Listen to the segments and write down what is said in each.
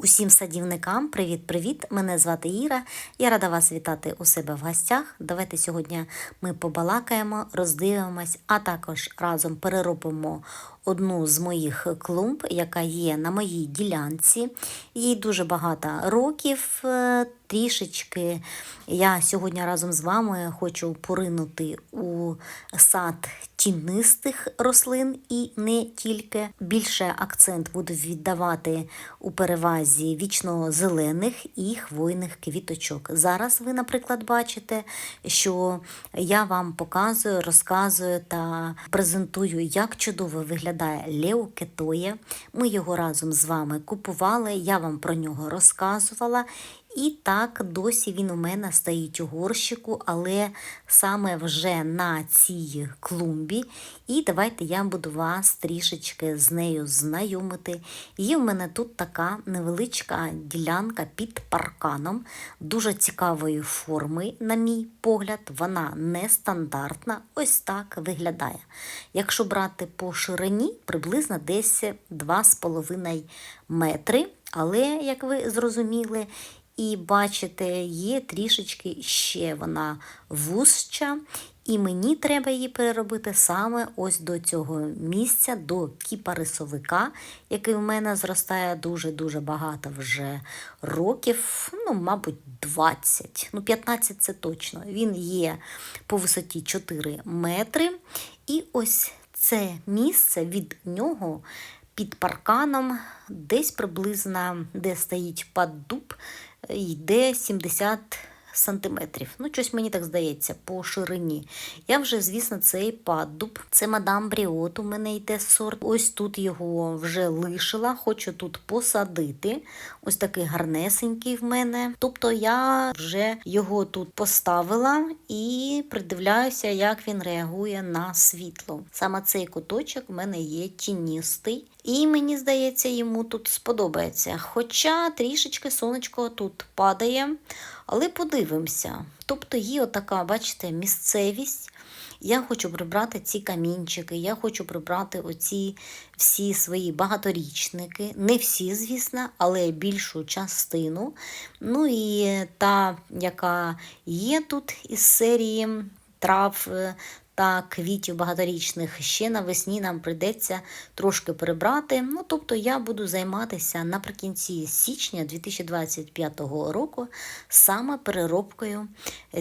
Усім садівникам привіт-привіт! Мене звати Іра. Я рада вас вітати у себе в гостях. Давайте сьогодні ми побалакаємо, роздивимось, а також разом переробимо одну з моїх клумб, яка є на моїй ділянці. Їй дуже багато років. е, Трішечки я сьогодні разом з вами хочу поринути у сад тінистих рослин і не тільки. Більше акцент буду віддавати у перевазі вічно-зелених і хвойних квіточок. Зараз ви, наприклад, бачите, що я вам показую, розказую та презентую, як чудово виглядає леокетоє. Ми його разом з вами купували, я вам про нього розказувала. І так досі він у мене стоїть у горщику, але саме вже на цій клумбі. І давайте я буду вас трішечки з нею знайомити. Є в мене тут така невеличка ділянка під парканом, дуже цікавої форми, на мій погляд, вона нестандартна. Ось так виглядає. Якщо брати по ширині, приблизно десь 2,5 метри. Але, як ви зрозуміли, і бачите, є трішечки ще вона вужча, і мені треба її переробити саме ось до цього місця, до кіпарисовика, який в мене зростає дуже-дуже багато вже років, ну, мабуть, 20, ну 15 це точно. Він є по висоті 4 метри. І ось це місце від нього під парканом, десь приблизно, де стоїть паддуб, йде 70 сантиметрів. Ну, щось мені так здається, по ширині. Я вже, звісно, цей паддуб. Це мадам Бріот, у мене йде сорт. Ось тут його вже лишила, хочу тут посадити. Ось такий гарнесенький в мене. Тобто я вже його тут поставила і придивляюся, як він реагує на світло. Саме цей куточок в мене є тіністий. І мені здається, йому тут сподобається. Хоча трішечки сонечко тут падає, але подивимося. Тобто є отака, бачите, місцевість. Я хочу прибрати ці камінчики, я хочу прибрати оці всі свої багаторічники. Не всі, звісно, але більшу частину. Ну і та, яка є тут із серії трав е, та квітів багаторічних ще навесні нам прийдеться трошки прибрати. Ну, тобто я буду займатися наприкінці січня 2025 року саме переробкою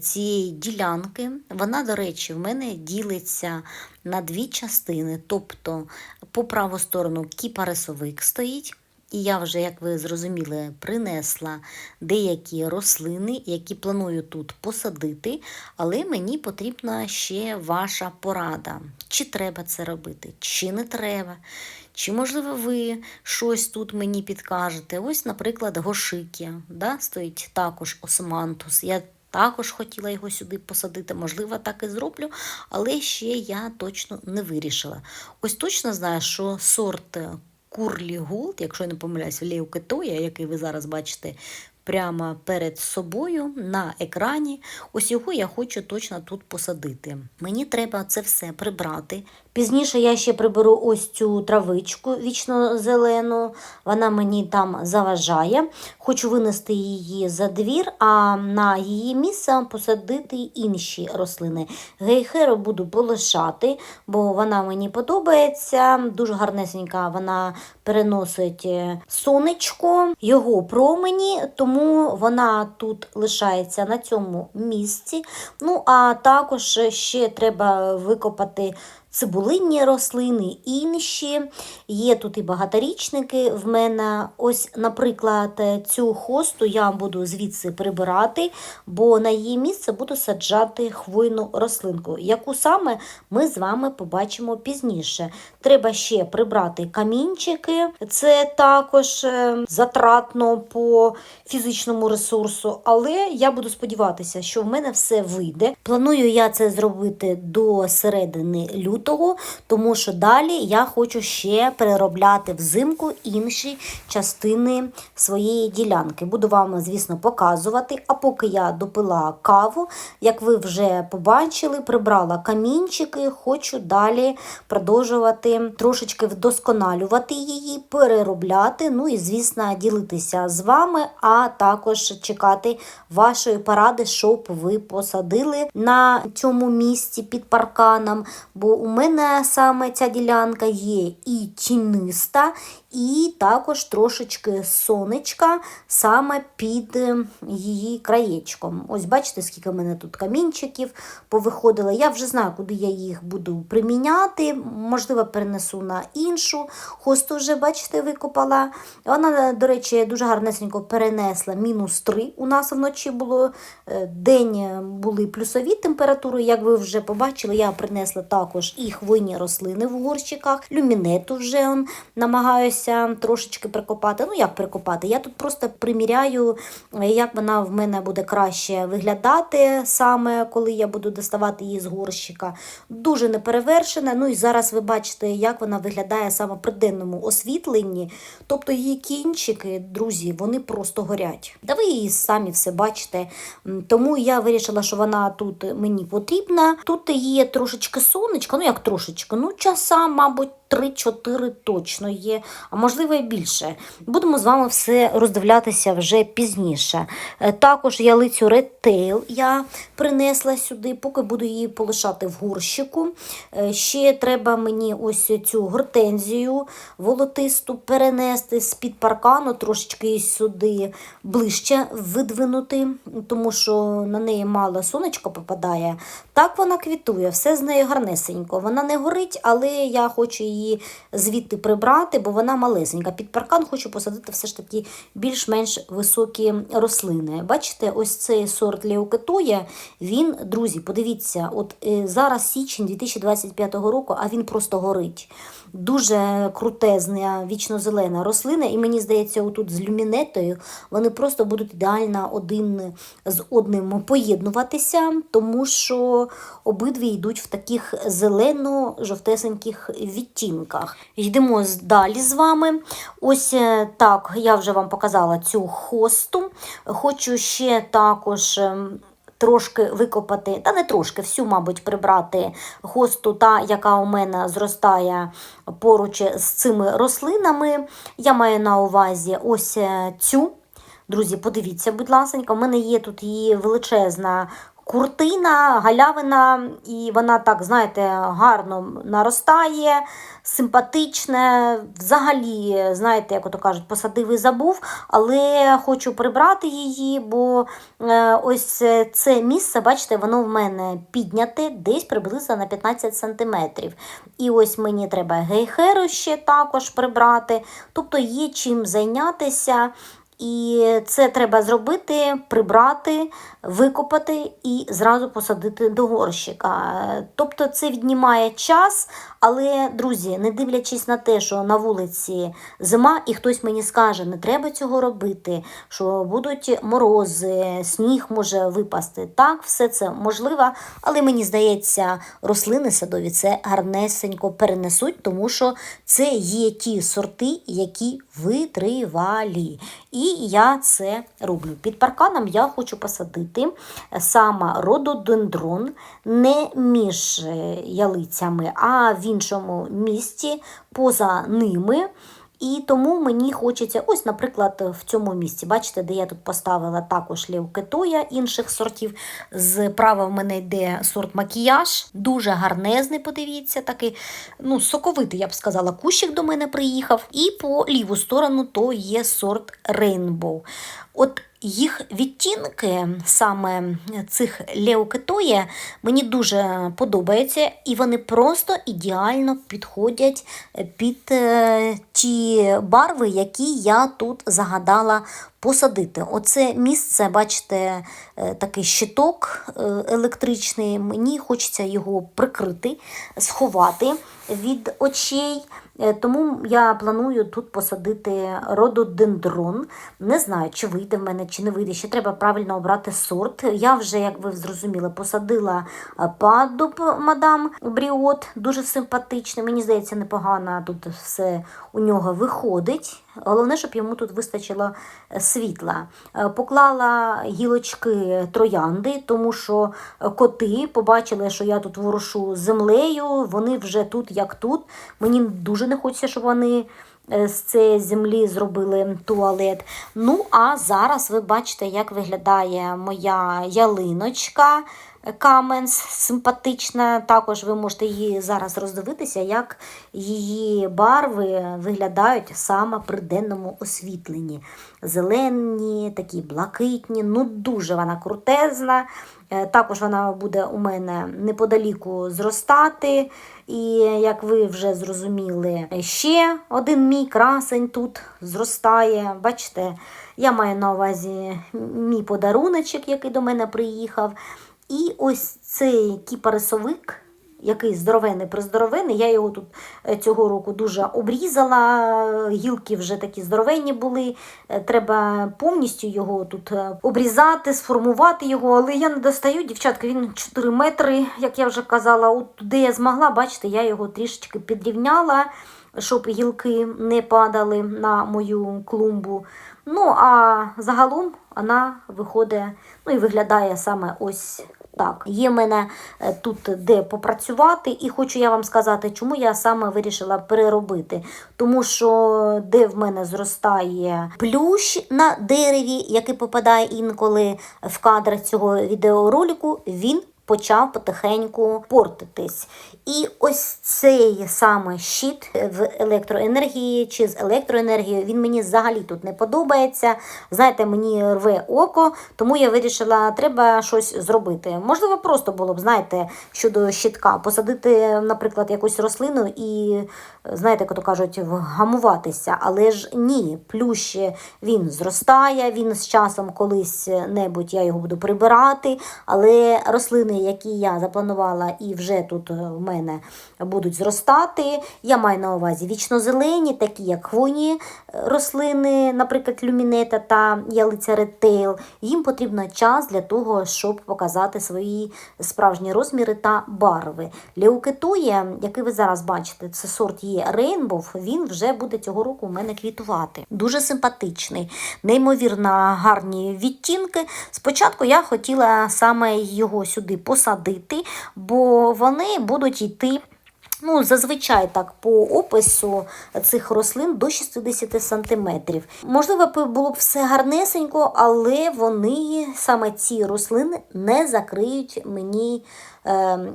цієї ділянки. Вона, до речі, в мене ділиться на дві частини. Тобто, по праву сторону кіпарисовик стоїть. І я вже, як ви зрозуміли, принесла деякі рослини, які планую тут посадити, але мені потрібна ще ваша порада. Чи треба це робити, чи не треба. Чи, можливо, ви щось тут мені підкажете? Ось, наприклад, гошики, да, стоїть також османтус. Я також хотіла його сюди посадити, можливо, так і зроблю, але ще я точно не вирішила. Ось точно знаю, що сорт Курлі Голд, якщо я не помиляюсь, Леукетоя, який ви зараз бачите прямо перед собою на екрані. Ось його я хочу точно тут посадити. Мені треба це все прибрати. Пізніше я ще приберу ось цю травичку вічно-зелену, вона мені там заважає. Хочу винести її за двір, а на її місце посадити інші рослини. Гейхеру буду полишати, бо вона мені подобається. Дуже гарнесенька вона переносить е, сонечко, його промені, тому вона тут лишається на цьому місці. Ну, а також ще треба викопати цибулинні рослини, інші. Є тут і багаторічники в мене. Ось, наприклад, цю хосту я буду звідси прибирати, бо на її місце буду саджати хвойну рослинку, яку саме ми з вами побачимо пізніше. Треба ще прибрати камінчики, це також е, затратно по фізичному ресурсу, але я буду сподіватися, що в мене все вийде. Планую я це зробити до середини лютого лютого, тому що далі я хочу ще переробляти взимку інші частини своєї ділянки. Буду вам, звісно, показувати. А поки я допила каву, як ви вже побачили, прибрала камінчики, хочу далі продовжувати трошечки вдосконалювати її, переробляти. Ну і, звісно, ділитися з вами, а також чекати вашої поради, щоб ви посадили на цьому місці під парканом. Бо у мене саме ця ділянка є і тіниста, і також трошечки сонечка саме під е, її краєчком. Ось бачите, скільки в мене тут камінчиків повиходило. Я вже знаю, куди я їх буду приміняти. Можливо, перенесу на іншу. Хосту вже, бачите, викопала. Вона, до речі, дуже гарнесенько перенесла мінус 3. У нас вночі було е, день були плюсові температури. Як ви вже побачили, я принесла також і хвойні рослини в горщиках, люмінету вже он, намагаюся трошечки прикопати. Ну, як прикопати? Я тут просто приміряю, е, як вона в мене буде краще виглядати, саме коли я буду доставати її з горщика. Дуже неперевершена. Ну і зараз ви бачите, як вона виглядає саме при денному освітленні. Тобто її кінчики, друзі, вони просто горять. Да ви її самі все бачите. Тому я вирішила, що вона тут мені потрібна. Тут є трошечки сонечка, ну як трошечки, ну часа, мабуть. 3-4 точно є, а можливо і більше. Будемо з вами все роздивлятися вже пізніше. Е, Також ялицю Red Tail я принесла сюди, поки буду її полишати в горщику. Е, Ще треба мені ось цю гортензію волотисту перенести з-під паркану, трошечки сюди ближче видвинути, тому що на неї мало сонечко попадає. Так вона квітує, все з нею гарнесенько. Вона не горить, але я хочу її звідти прибрати, бо вона малесенька. Під паркан хочу посадити все ж таки більш-менш високі рослини. Бачите, ось цей сорт леокетоя, він, друзі, подивіться, от е, зараз січень 2025 року, а він просто горить. Дуже крутезна, вічно-зелена рослина, і мені здається, отут з люмінетою вони просто будуть ідеально один з одним поєднуватися, тому що обидві йдуть в таких зелено-жовтесеньких відтінках. Йдемо далі з вами. Ось е, так, я вже вам показала цю хосту. Хочу ще також. Трошки викопати, та не трошки, всю, мабуть, прибрати хосту, та, яка у мене зростає поруч з цими рослинами. Я маю на увазі ось е, цю. Друзі, подивіться, будь ласка, у мене є тут її величезна куртина, галявина, і вона так, знаєте, гарно наростає, симпатичне. Взагалі, знаєте, як ото кажуть, посадив і забув, але хочу прибрати її, бо е, ось це місце, бачите, воно в мене підняте десь приблизно на 15 сантиметрів. І ось мені треба гейхеру ще також прибрати. Тобто є чим зайнятися. І це треба зробити, прибрати, викопати і зразу посадити до горщика. Тобто це віднімає час, але, друзі, не дивлячись на те, що на вулиці зима, і хтось мені скаже, не треба цього робити, що будуть морози, сніг може випасти. Так, все це можливо, але мені здається, рослини садові це гарнесенько перенесуть, тому що це є ті сорти, які витривалі. І я це роблю. Під парканом я хочу посадити саме рододендрон не між е, ялицями, а в іншому місці поза ними. І тому мені хочеться, ось, наприклад, в цьому місці, бачите, де я тут поставила також левкетоя інших сортів. Зправа в мене йде сорт макіяж, дуже гарнезний, подивіться, такий, ну, соковитий, я б сказала, кущик до мене приїхав. І по ліву сторону то є сорт рейнбоу. От їх відтінки саме цих леокетоє мені дуже подобаються, і вони просто ідеально підходять під е, ті барви, які я тут загадала посадити. Оце місце, бачите, е, такий щиток е, електричний. Мені хочеться його прикрити, сховати від очей. Е, Тому я планую тут посадити рододендрон. Не знаю, чи вийде в мене, чи не вийде. Ще треба правильно обрати сорт. Я вже, як ви зрозуміли, посадила е, падуб мадам Бріот, дуже симпатичний. Мені здається, непогано тут все у нього виходить. Головне, щоб йому тут вистачило е, світла. Е, Поклала гілочки троянди, тому що е, коти побачили, що я тут ворушу землею. Вони вже тут, як тут. Мені дуже не хочеться, щоб вони з цієї землі зробили туалет. Ну, а зараз ви бачите, як виглядає моя ялиночка. Каменс симпатична. Також ви можете її зараз роздивитися, як її барви виглядають саме при денному освітленні. Зелені, такі блакитні, ну дуже вона крутезна. Е, Також вона буде у мене неподаліку зростати. І як ви вже зрозуміли, ще один мій красень тут зростає. Бачите, я маю на увазі мій подаруночок, який до мене приїхав. І ось цей кіпарисовик, який здоровений приздоровений, я його тут е, цього року дуже обрізала. Гілки вже такі здоровенні були. Е, Треба повністю його тут е, обрізати, сформувати його. Але я не достаю, дівчатка, він 4 метри, як я вже казала. От де я змогла, бачите, я його трішечки підрівняла, щоб гілки не падали на мою клумбу. Ну, а загалом вона виходить, ну і виглядає саме ось так. Є мене е, тут де попрацювати, і хочу я вам сказати, чому я саме вирішила переробити. Тому що де в мене зростає плющ на дереві, який попадає інколи в кадр цього відеоролику, він почав потихеньку портитись. І ось цей саме щит в електроенергії чи з електроенергією, він мені взагалі тут не подобається. Знаєте, мені рве око, тому я вирішила, треба щось зробити. Можливо, просто було б, знаєте, щодо щитка, посадити, наприклад, якусь рослину і, знаєте, як то кажуть, вгамуватися. Але ж ні, плющ він зростає, він з часом колись небудь я його буду прибирати, але рослини, які я запланувала і вже тут в мене будуть зростати, я маю на увазі вічнозелені, такі як хвойні рослини, наприклад, люмінета та ялиця ретейл. Їм потрібно час для того, щоб показати свої справжні розміри та барви. Леукетує, який ви зараз бачите, це сорт є Rainbow, він вже буде цього року у мене квітувати. Дуже симпатичний, неймовірно гарні відтінки. Спочатку я хотіла саме його сюди посадити, бо вони будуть йти. Ну, зазвичай так по опису цих рослин до 60 сантиметрів. Можливо, було б все гарнесенько, але вони саме ці рослини не закриють мені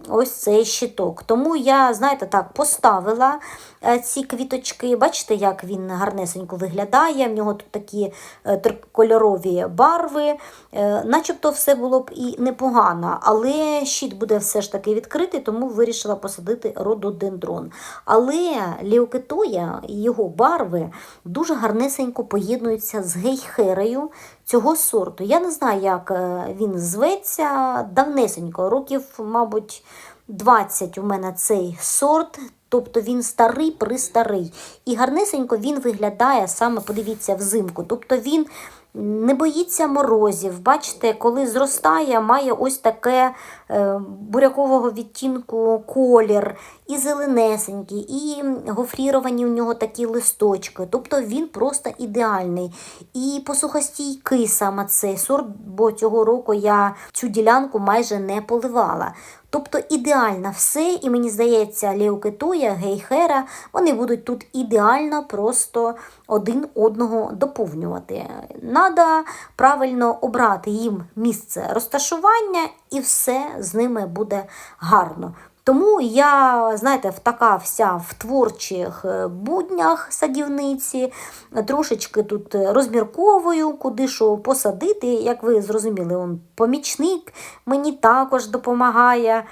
ось цей щиток. Тому я, знаєте, так поставила е, ці квіточки. Бачите, як він гарнесенько виглядає. В нього тут такі е, трикольорові барви. Е, начебто все було б і непогано, але щит буде все ж таки відкритий, тому вирішила посадити рододендрон. Але леокетоя і його барви дуже гарнесенько поєднуються з гейхерею цього сорту. Я не знаю, як е, він зветься давнесенько, років, мабуть, 20 у мене цей сорт. Тобто він старий пристарий. І гарнесенько він виглядає саме, подивіться, взимку. Тобто він не боїться морозів. Бачите, коли зростає, має ось таке е, бурякового відтінку колір, і зеленесенький, і гофріровані у нього такі листочки. Тобто він просто ідеальний. І посухостійкий саме цей сорт, бо цього року я цю ділянку майже не поливала. Тобто ідеально все, і мені здається, Леокетоя, Гейхера, вони будуть тут ідеально просто один одного доповнювати. Надо правильно обрати їм місце розташування, і все з ними буде гарно. Тому я, знаєте, така вся в творчих е, буднях садівниці, трошечки тут розмірковую, куди що посадити. Як ви зрозуміли, он помічник мені також допомагає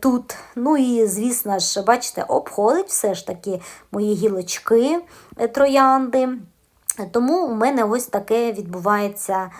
тут. Ну і, звісно ж, бачите, обходить все ж таки мої гілочки е, троянди. Тому у мене ось таке відбувається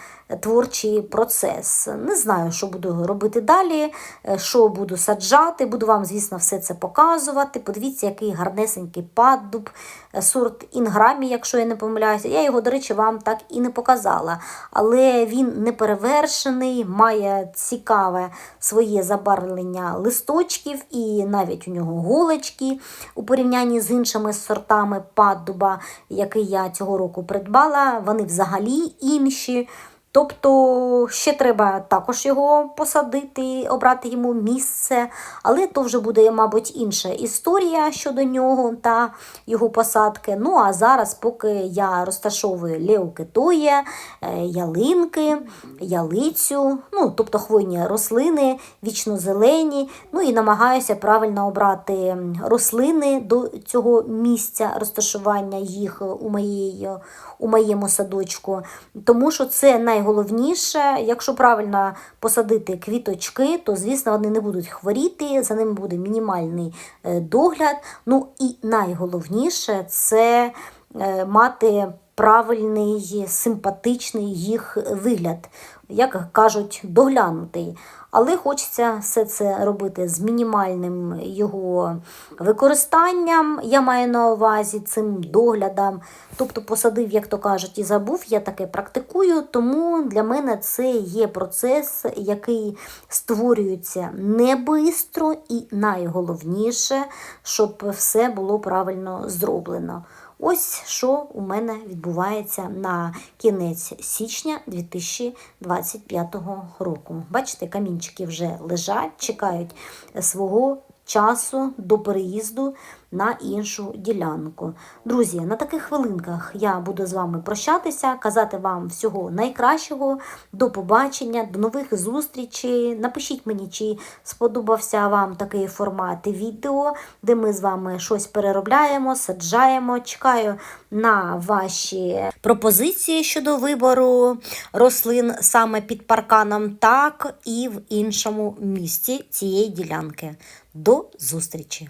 творчий процес. Не знаю, що буду робити далі, е, що буду саджати. Буду вам, звісно, все це показувати. Подивіться, який гарнесенький паддуб, е, сорт інграмі, якщо я не помиляюся. Я його, до речі, вам так і не показала. Але він не перевершений, має цікаве своє забарвлення листочків, і навіть у нього голочки у порівнянні з іншими сортами паддуба, який я цього року придбала. Вони взагалі інші. Тобто ще треба також його посадити, обрати йому місце, але то вже буде, мабуть, інша історія щодо нього та його посадки. Ну а зараз, поки я розташовую леокетоє, е, ялинки, ялицю, ну тобто хвойні рослини, вічно-зелені, ну і намагаюся правильно обрати рослини до цього місця розташування їх у моєї, у моєму садочку, тому що це найголовніше. Якщо правильно посадити квіточки, то звісно вони не будуть хворіти, за ними буде мінімальний е, догляд. Ну і найголовніше це е, мати правильний, симпатичний їх вигляд, як кажуть, доглянутий. Але хочеться все це робити з мінімальним його використанням. Я маю на увазі цим доглядом. Тобто посадив, як то кажуть, і забув, я таке практикую, тому для мене це є процес, який створюється не бистро і найголовніше, щоб все було правильно зроблено. Ось що у мене відбувається на кінець січня 2025 року. Бачите, камінчики вже лежать, чекають свого часу до переїзду на іншу ділянку. Друзі, на таких хвилинках я буду з вами прощатися, казати вам всього найкращого. До побачення, до нових зустрічей. Напишіть мені, чи сподобався вам такий формат відео, де ми з вами щось переробляємо, саджаємо. Чекаю на ваші пропозиції щодо вибору рослин саме під парканом, так і в іншому місці цієї ділянки. До зустрічі!